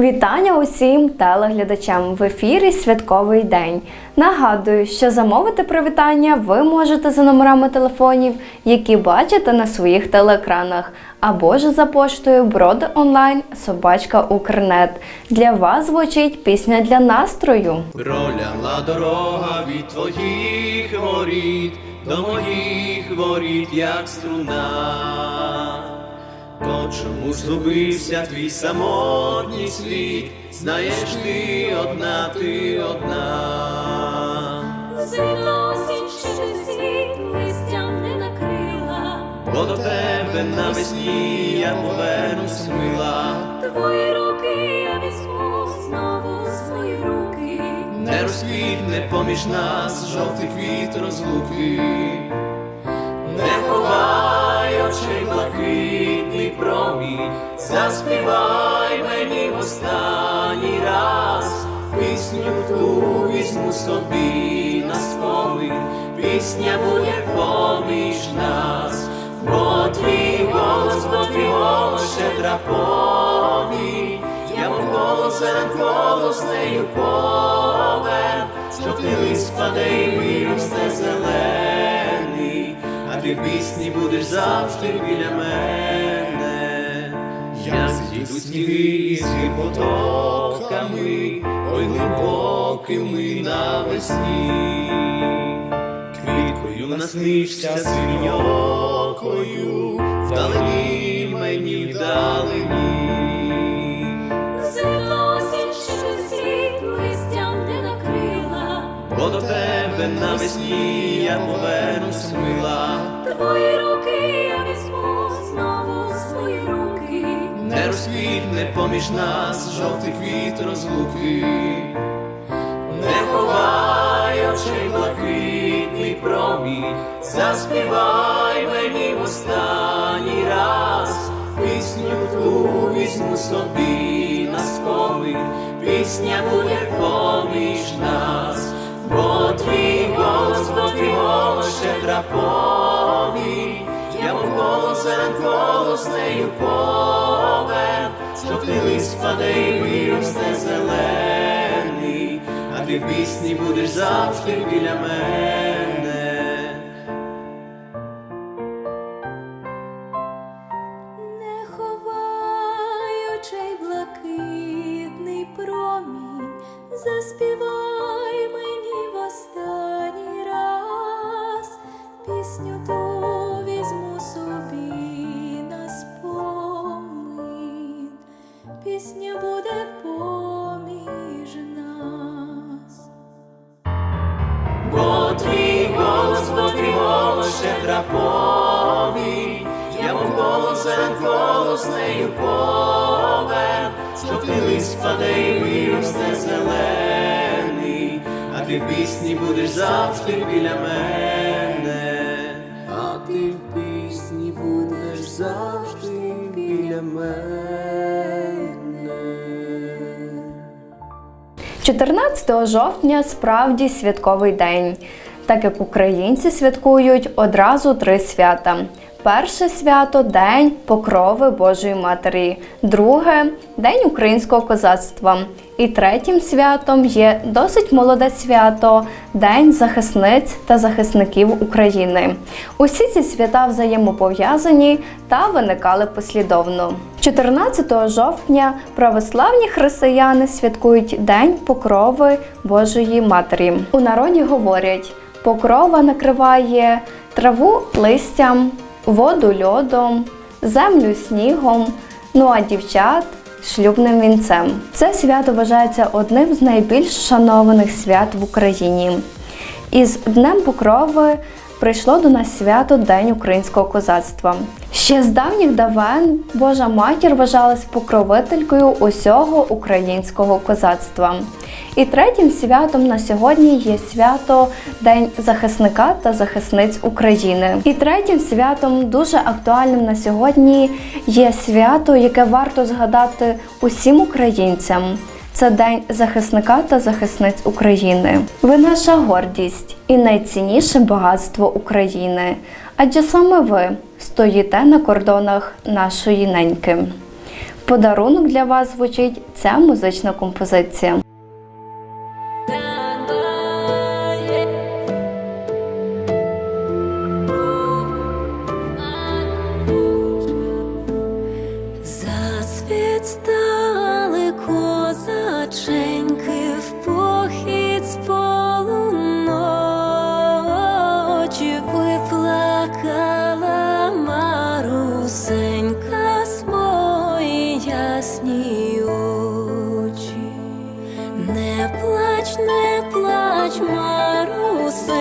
Вітання усім телеглядачам в ефірі Святковий день. Нагадую, що замовити привітання ви можете за номерами телефонів, які бачите на своїх телеекранах, або ж за поштою Броди онлайн собачка Укрнет. Для вас звучить пісня для настрою. Проляла дорога від твоїх воріт до моїх воріт, як струна. То чому згубився твій самотній світ? Знаєш ти одна, ти одна. Зимно осінь ще світ листям не накрила, Бо до тебе навесні я повернусь мила. твої руки я візьму знову в свої руки. Не розквітне поміж нас жовтий квіт розлуки. Не ховай очей блакитний промінь, заспівай мені в останній раз, пісню ту візьму собі на спомин, пісня буде поміж нас, бо твій голос, бо твій голос щедра повінь, я мов голос зелен голос нею повен, що ти лист впаде і виросте зелений, а ти в пісні будеш завжди біля мене. Я зійду сніги гір потоками, ой глибокими навесні. Квіткою наснишся свиньокою, вдалині мені вдалині. Бо до тебе навесні я повернусь мила, твої руки я візьму знову свої руки. не розквітне поміж нас жовтий квіт розлуки, не ховай очей блакитний промінь, заспівай мені в останній раз, пісню ту візьму собі на спомин, пісня буде поміж нас, бо твій голос, бо твій голос щедра повінь, я мов голос нею повен, що ти лист впаде і виросте зелений, а ти в пісні будеш завжди біля мене. Не ховай очей блакитний промінь, заспівай мені в останній раз, пісню повінь, я мов голос голос нею повен, що ти лист впаде і виросте зелений, а ти в пісні будеш завжди біля мене, а ти в пісні будеш завжди біля мене. 14 жовтня справді святковий день, так як українці святкують одразу три свята. Перше свято День Покрови Божої Матері, друге День українського козацтва. І третім святом є досить молоде свято День захисниць та захисників України. Усі ці свята взаємопов'язані та виникали послідовно. 14 жовтня православні християни святкують День Покрови Божої Матері. У народі говорять: покрова накриває траву листям, воду льодом, землю снігом, ну а дівчат шлюбним вінцем. Це свято вважається одним з найбільш шанованих свят в Україні. Із Днем Покрови прийшло до нас свято День українського козацтва. Ще з давніх давен Божа матір вважалась покровителькою усього українського козацтва. І третім святом на сьогодні є свято День захисника та захисниць України. І третім святом, дуже актуальним на сьогодні, є свято, яке варто згадати усім українцям це День захисника та захисниць України. Ви наша гордість і найцінніше багатство України, адже саме ви стоїте на кордонах нашої неньки. Подарунок для вас звучить ця музична композиція. Ajmaru Sen.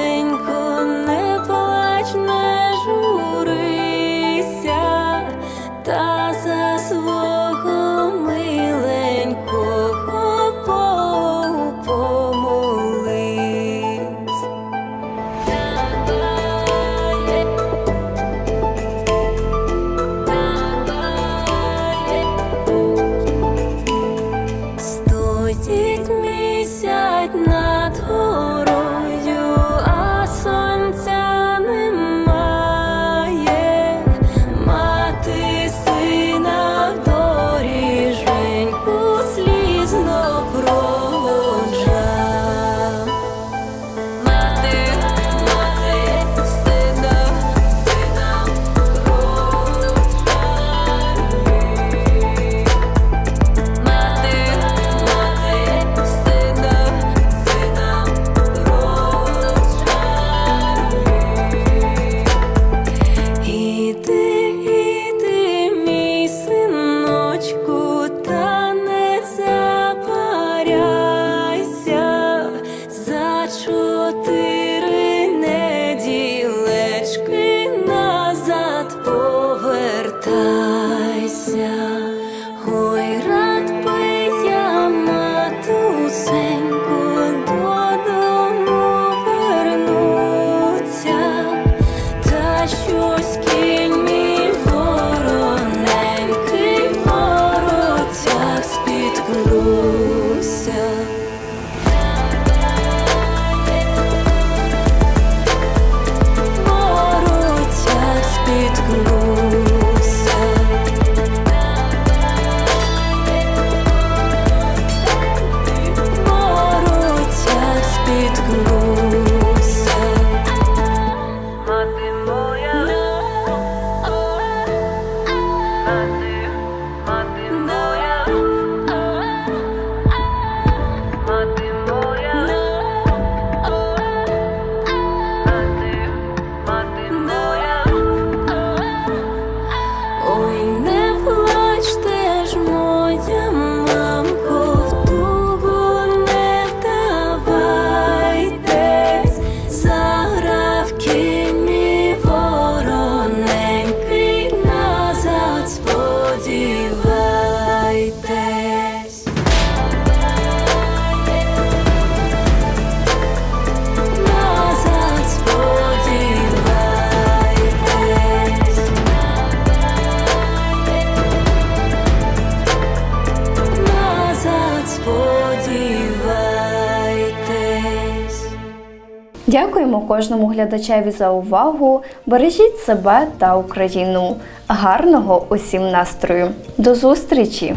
Дякуємо кожному глядачеві за увагу. Бережіть себе та Україну. Гарного усім настрою. До зустрічі!